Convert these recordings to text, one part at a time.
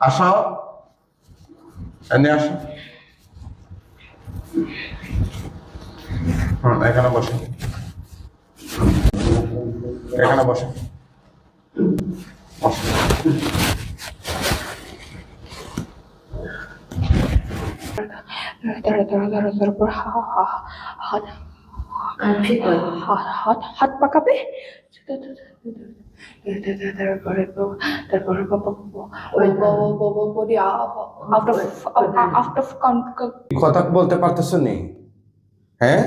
আসো এনে আসো হুম এখানে বসে এখানে বসে বসো। দাঁড়া দাঁড়া দাঁড়া তারপর হা- হা- হাত হাত হাত হাত পাকাবে? বলতে পারতেছো নি? হ্যাঁ?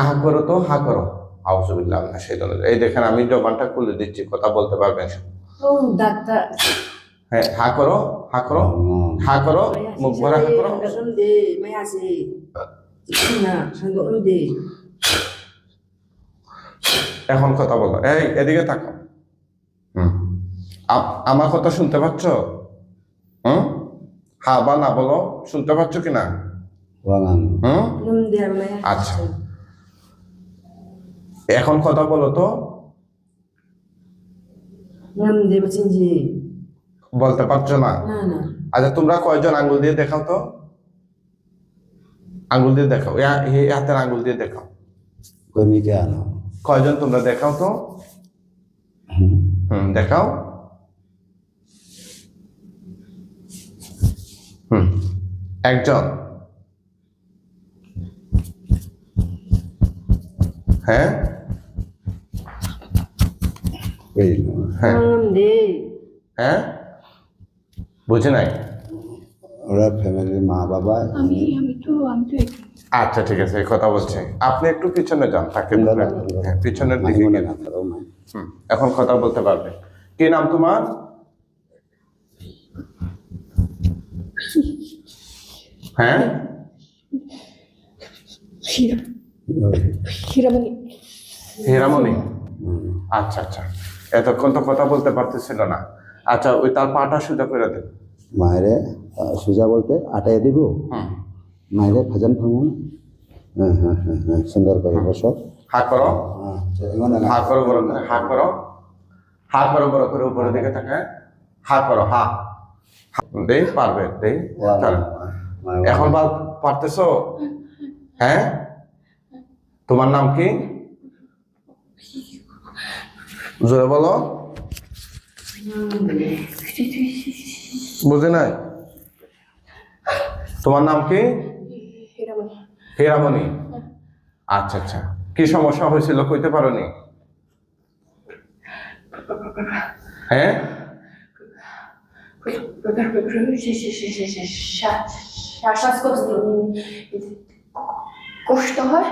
আহা, করো তো, হা করো। আউজুবিল্লাহ না সেই এই দেখেন, আমি জবানটা খুলে দিচ্ছি, কথা বলতে পারবেন ডাক্তার হ্যাঁ হা করো হা করো হা করো, মুখ ভরা হা করো। এখন কথা বলো। এই এদিকে তাকাও হুম। আমার কথা শুনতে পাচ্ছ? হুম? হা বা না বলো শুনতে পাচ্ছ কি না? হুম? নুন দে মায়া আচ্ছা। এখন কথা বলো তো। বচিনজি বলতে পারছ না? না না। আচ্ছা তোমরা কয়জন আঙ্গুল দিয়ে দেখাও তো। আঙ্গুল দিয়ে দেখাও। হাতের আঙ্গুল দিয়ে দেখাও। কয়জন তোমরা দেখাও তো? হুম। দেখাও। হুম একজন। হ্যাঁ? হ্যাঁ। হ্যাঁ? বুঝে নাই? ওরা ফ্যামিলির মা বাবা আমি। তো আমি তো আচ্ছা ঠিক আছে এই কথা বলছে। আপনি একটু পিছনে যান তাকে। হ্যাঁ, পিছনের দিকে এখন কথা বলতে পারবে। কি নাম তোমার? হ্যাঁ? হীরা। হীরামণি। হীরামণি? আচ্ছা আচ্ছা। এতক্ষণ তো কথা বলতে পারতেছিল না। আচ্ছা ওই তার পাটা সোজা করে দেন। মায়েরে সুজা বলতে আটাই দিব? হুম। মায়েরে ভজন ভাঙুন। হ্যাঁ হ্যাঁ হ্যাঁ হ্যাঁ সুন্দর করে বসো। হা করো। হ্যাঁ হা করো বড় করে হা করো। হা করো বড় করে উপরের দিকে তাকায়। হা করো হা। দে পারবে দে এখন বা পারতেছো? হ্যাঁ? তোমার নাম কি? জোরে বলো। বুঝে নাই? তোমার নাম কি? হীরামণি আচ্ছা আচ্ছা কি সমস্যা হয়েছিল কইতে পারোনি হ্যাঁ কষ্ট হয়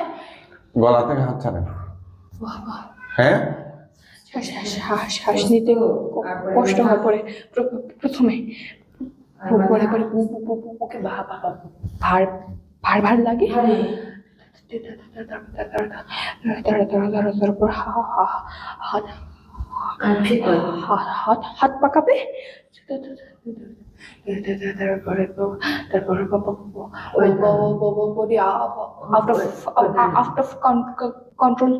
গলা থেকে হাত ছাড়েন হ্যাঁ শ্বাস নিতে কষ্ট হয় পরে প্রথমে পরে পরে ভার ভার ভার লাগে তারপর হাত হাত হাত হাত পাকাবে তারপরে তারপরে body out of out of control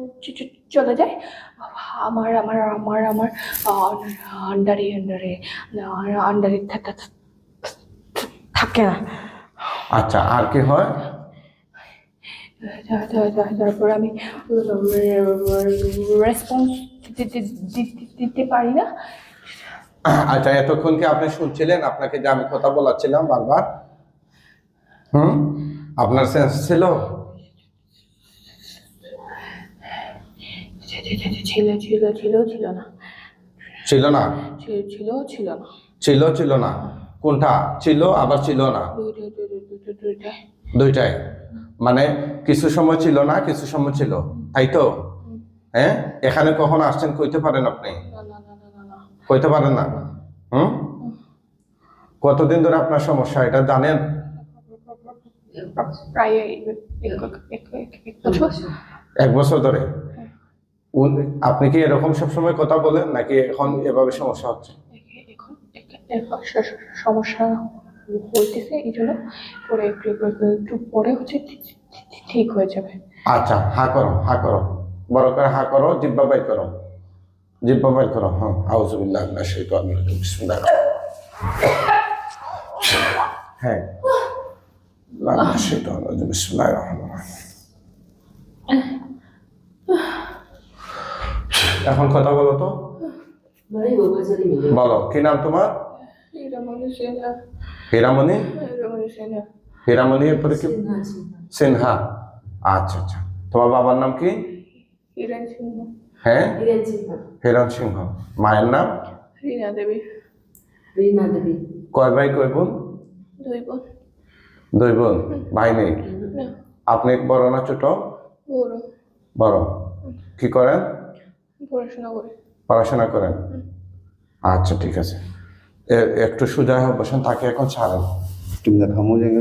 চলে যায় আমার আমার আমার আমার আন্ডারে আন্ডারে আন্ডারে থাকে না আচ্ছা আর কি হয়? তারপর আমি রেসপন্স দিতে পারি না। আচ্ছা এতক্ষণ কি আপনি শুনছিলেন? আপনাকে যে আমি কথা বলাচ্ছিলাম বারবার। হুম? আপনার সেন্স ছিল ছিল ছিল ছিল ছিল না। ছিল না? ছিল ছিল ছিল না। ছিল ছিল না। কোনটা? ছিল আবার ছিল না? দুইটা দুইটা দুইটা। দুইটাই? মানে কিছু সময় ছিল না কিছু সময় ছিল। তাই তো? হ্যাঁ? এখানে কখন আসছেন কইতে পারেন আপনি? কইতে পারেন না? হুম? কতদিন ধরে আপনার সমস্যা? এটা জানেন? এক- বছর। ধরে? উন- আপনি কি এরকম সবসময় কথা বলেন নাকি এখন এভাবে সমস্যা হচ্ছে এ- এখন এক- এখন স- স- সমস্যা হইতেছে এই জন্য পরে একটু একটু- পরে হচ্ছে ঠিক- হয়ে যাবে। আচ্ছা হা করো হা করো। বড় করে হা করো জিব্বা বাই করো। জিব্বা বের করো হ্যাঁ আউজুবিল্লাহ মিনাশ শাইতানির রাজিম বিসমিল্লাহির হ্যাঁ। লা মিনাশ শাইতানির রাজিম বিসমিল্লাহির রহমানির এখন কথা বলো তো। minum. বলো কি নাম তোমার? হীরামণি সিনহা হীরামণি হীরামণি সিনহা হীরামণি এরপরে কি. সিনহা আচ্ছা আচ্ছা তোমার বাবার নাম কি হিরেন সিংহ হ্যাঁ. হিরণ সিংহ মায়ের নাম রীনা দেবী Rina Devi. কয় ভাই কয় বোন দুই বোন দুই বোন ভাই নেই আপনি বড় না ছোট বড় বড় কি করেন পড়াশোনা করে পড়াশোনা করেন আচ্ছা ঠিক আছে. একটু সোজা বসেন তাকে এখন ছাড়েন। তুমি দেখামো জায়গা